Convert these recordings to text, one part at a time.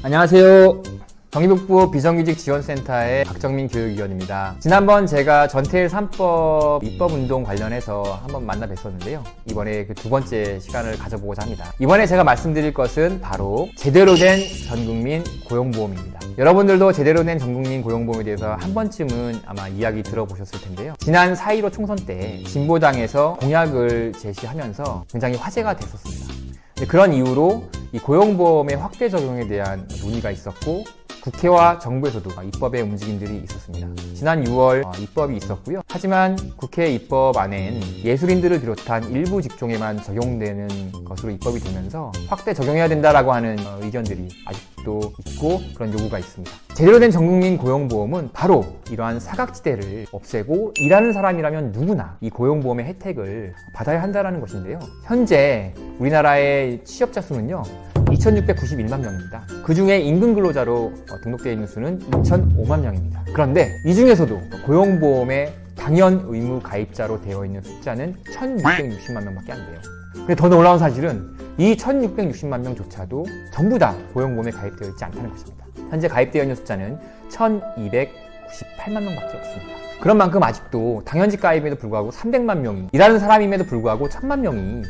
안녕하세요. 경기북부 비정규직 지원센터의 박정민 교육위원입니다. 지난번 제가 전태일 3법 입법 운동 관련해서 한번 만나 뵀었는데요. 이번에 그 두 번째 시간을 가져보고자 합니다. 이번에 제가 말씀드릴 것은 바로 제대로 된 전국민 고용보험입니다. 여러분들도 제대로 된 전국민 고용보험에 대해서 한 번쯤은 아마 이야기 들어보셨을 텐데요. 지난 4.15 총선 때 진보당에서 공약을 제시하면서 굉장히 화제가 됐었습니다. 네, 그런 이유로 이 고용보험의 확대 적용에 대한 논의가 있었고 국회와 정부에서도 입법의 움직임들이 있었습니다. 지난 6월 어, 입법이 있었고요. 하지만 국회 입법 안엔 예술인들을 비롯한 일부 직종에만 적용되는 것으로 입법이 되면서 확대 적용해야 된다라고 하는 어, 의견들이 아직도 있고 그런 요구가 있습니다. 제대로 된 전국민 고용보험은 바로 이러한 사각지대를 없애고 일하는 사람이라면 누구나 이 고용보험의 혜택을 받아야 한다는 것인데요. 현재 우리나라의 취업자 수는요. 2,691만 명입니다. 그 중에 임금 근로자로 어, 등록되어 있는 수는 2,005만 명입니다. 그런데 이 중에서도 고용보험에 당연 의무 가입자로 되어 있는 숫자는 1,660만 명밖에 안 돼요. 근데 더 놀라운 사실은 이 1,660만 명조차도 전부 다 고용보험에 가입되어 있지 않다는 것입니다. 현재 가입되어 있는 숫자는 1,298만 명밖에 없습니다. 그런 만큼 아직도 당연직 가입에도 불구하고 300만 명이 일하는 사람임에도 불구하고 1,000만 명이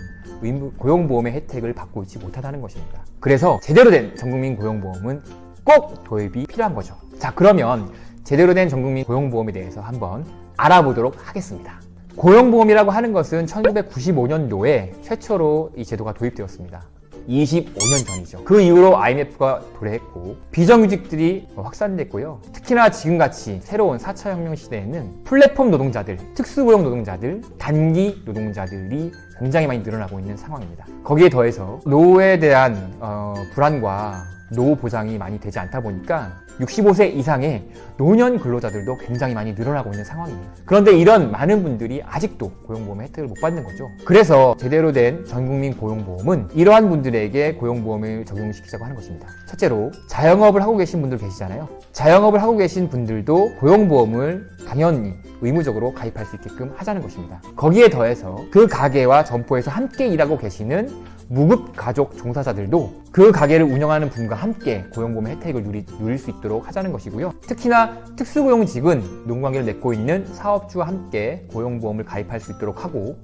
고용보험의 혜택을 받고 있지 못하다는 것입니다. 그래서 제대로 된 전국민 고용보험은 꼭 도입이 필요한 거죠. 자, 그러면 제대로 된 전국민 고용보험에 대해서 한번 알아보도록 하겠습니다. 고용보험이라고 하는 것은 1995년도에 최초로 이 제도가 도입되었습니다. 25년 전이죠. 그 이후로 IMF가 도래했고 비정규직들이 확산됐고요. 특히나 지금같이 새로운 4차 혁명 시대에는 플랫폼 노동자들, 특수고용 노동자들, 단기 노동자들이 굉장히 많이 늘어나고 있는 상황입니다. 거기에 더해서 노후에 대한 어, 불안과 노후 보장이 많이 되지 않다 보니까 65세 이상의 노년 근로자들도 굉장히 많이 늘어나고 있는 상황입니다. 그런데 이런 많은 분들이 아직도 고용보험의 혜택을 못 받는 거죠. 그래서 제대로 된 전국민 고용보험은 이러한 분들에게 고용보험을 적용시키자고 하는 것입니다. 첫째로 자영업을 하고 계신 분들 계시잖아요. 자영업을 하고 계신 분들도 고용보험을 당연히 의무적으로 가입할 수 있게끔 하자는 것입니다. 거기에 더해서 그 가게와 점포에서 함께 일하고 계시는 무급 가족 종사자들도 그 가게를 운영하는 분과 함께 고용보험의 혜택을 누릴 수 있도록 하자는 것이고요. 특히나 특수고용직은 노동관계를 맺고 있는 사업주와 함께 고용보험을 가입할 수 있도록 하고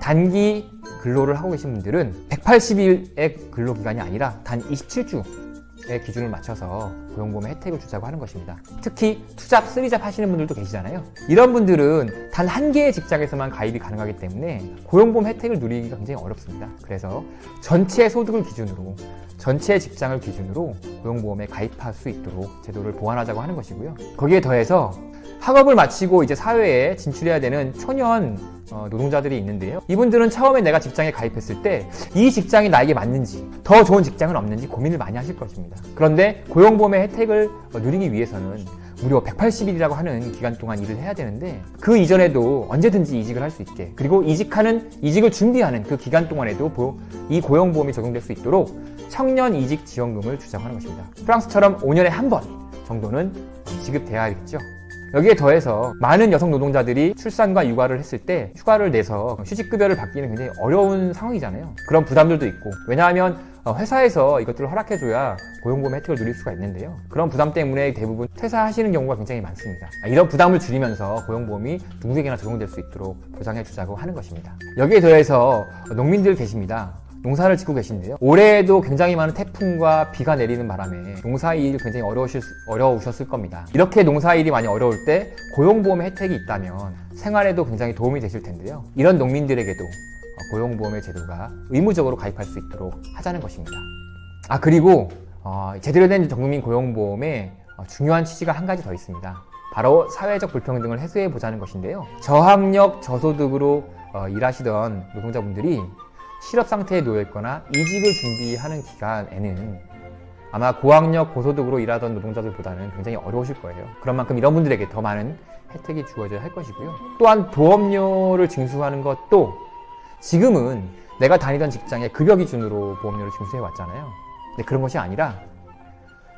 단기 근로를 하고 계신 분들은 180일의 근로기간이 아니라 단 27주 의 기준을 맞춰서 고용보험의 혜택을 주자고 하는 것입니다. 특히 투잡, 쓰리잡 하시는 분들도 계시잖아요. 이런 분들은 단 한 개의 직장에서만 가입이 가능하기 때문에 고용보험 혜택을 누리기가 굉장히 어렵습니다. 그래서 전체 소득을 기준으로 전체 직장을 기준으로 고용보험에 가입할 수 있도록 제도를 보완하자고 하는 것이고요. 거기에 더해서 학업을 마치고 이제 사회에 진출해야 되는 초년 어, 노동자들이 있는데요. 이분들은 처음에 내가 직장에 가입했을 때 이 직장이 나에게 맞는지 더 좋은 직장은 없는지 고민을 많이 하실 것입니다. 그런데 고용보험의 혜택을 어, 누리기 위해서는 무려 180일이라고 하는 기간 동안 일을 해야 되는데 그 이전에도 언제든지 이직을 할 수 있게 그리고 이직하는 이직을 준비하는 그 기간 동안에도 보- 이 고용보험이 적용될 수 있도록 청년 이직 지원금을 주자고 하는 것입니다. 프랑스처럼 5년에 한 번 정도는 지급돼야겠죠. 여기에 더해서 많은 여성 노동자들이 출산과 육아를 했을 때 휴가를 내서 휴직급여를 받기는 굉장히 어려운 상황이잖아요. 그런 부담들도 있고 왜냐하면 어, 회사에서 이것들을 허락해줘야 고용보험 혜택을 누릴 수가 있는데요. 그런 부담 때문에 대부분 퇴사하시는 경우가 굉장히 많습니다. 아, 이런 부담을 줄이면서 고용보험이 누구에게나 적용될 수 있도록 보장해주자고 하는 것입니다. 여기에 더해서 농민들 계십니다. 농사를 짓고 계신데요. 올해에도 굉장히 많은 태풍과 비가 내리는 바람에 농사일이 굉장히 어려우실, 수- 어려우셨을 겁니다. 이렇게 농사일이 많이 어려울 때 고용보험의 혜택이 있다면 생활에도 굉장히 도움이 되실 텐데요. 이런 농민들에게도 어, 고용보험의 제도가 의무적으로 가입할 수 있도록 하자는 것입니다. 아, 그리고 어, 제대로 된 전국민 고용보험에 어, 중요한 취지가 한 가지 더 있습니다. 바로 사회적 불평등을 해소해 보자는 것인데요. 저학력, 저소득으로 어, 일하시던 노동자분들이 실업 상태에 놓여 있거나 이직을 준비하는 기간에는 아마 고학력, 고소득으로 일하던 노동자들보다는 굉장히 어려우실 거예요. 그런 만큼 이런 분들에게 더 많은 혜택이 주어져야 할 것이고요. 또한 보험료를 징수하는 것도 지금은 내가 다니던 직장의 급여 기준으로 보험료를 징수해 왔잖아요. 근데 그런 것이 아니라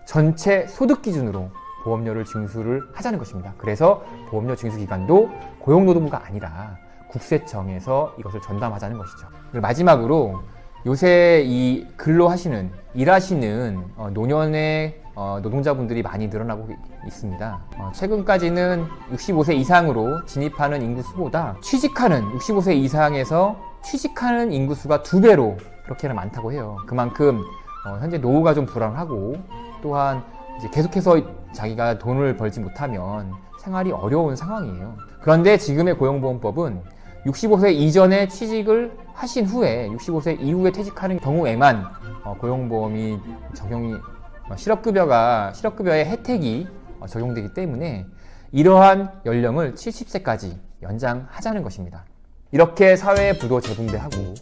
전체 소득 기준으로 보험료를 징수를 하자는 것입니다. 그래서 보험료 징수 기간도 고용노동부가 아니라 국세청에서 이것을 전담하자는 것이죠. 그리고 마지막으로 요새 이 근로하시는 일하시는 어, 노년의 어, 노동자분들이 많이 늘어나고 있습니다. 어, 최근까지는 65세 이상으로 진입하는 인구수보다 취직하는 65세 이상에서 취직하는 인구수가 두 배로 그렇게나 많다고 해요. 그만큼 어, 현재 노후가 좀 불안하고 또한 이제 계속해서 자기가 돈을 벌지 못하면 생활이 어려운 상황이에요. 그런데 지금의 고용보험법은 65세 이전에 취직을 하신 후에 65세 이후에 퇴직하는 경우에만 어, 고용보험이 적용이 어, 실업급여가 실업급여의 혜택이 어, 적용되기 때문에 이러한 연령을 70세까지 연장하자는 것입니다. 이렇게 사회의 부도 재분배하고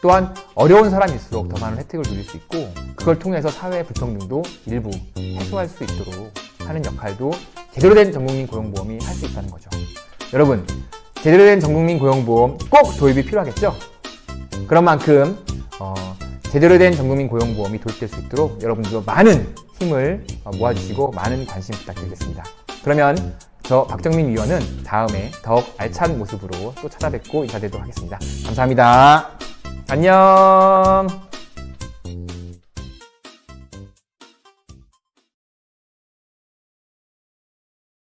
또한 어려운 사람일수록 더 많은 혜택을 누릴 수 있고 그걸 통해서 사회의 불평등도 일부 해소할 수 있도록 하는 역할도 제대로 된 전국민 고용보험이 할 수 있다는 거죠. 여러분 제대로 된 전국민 고용보험 꼭 도입이 필요하겠죠? 그런 만큼 어, 제대로 된 전국민 고용보험이 도입될 수 있도록 여러분들도 많은 힘을 어, 모아주시고 많은 관심 부탁드리겠습니다. 그러면 저 박정민 위원은 다음에 더욱 알찬 모습으로 또 찾아뵙고 인사드리도록 하겠습니다. 감사합니다. 안녕.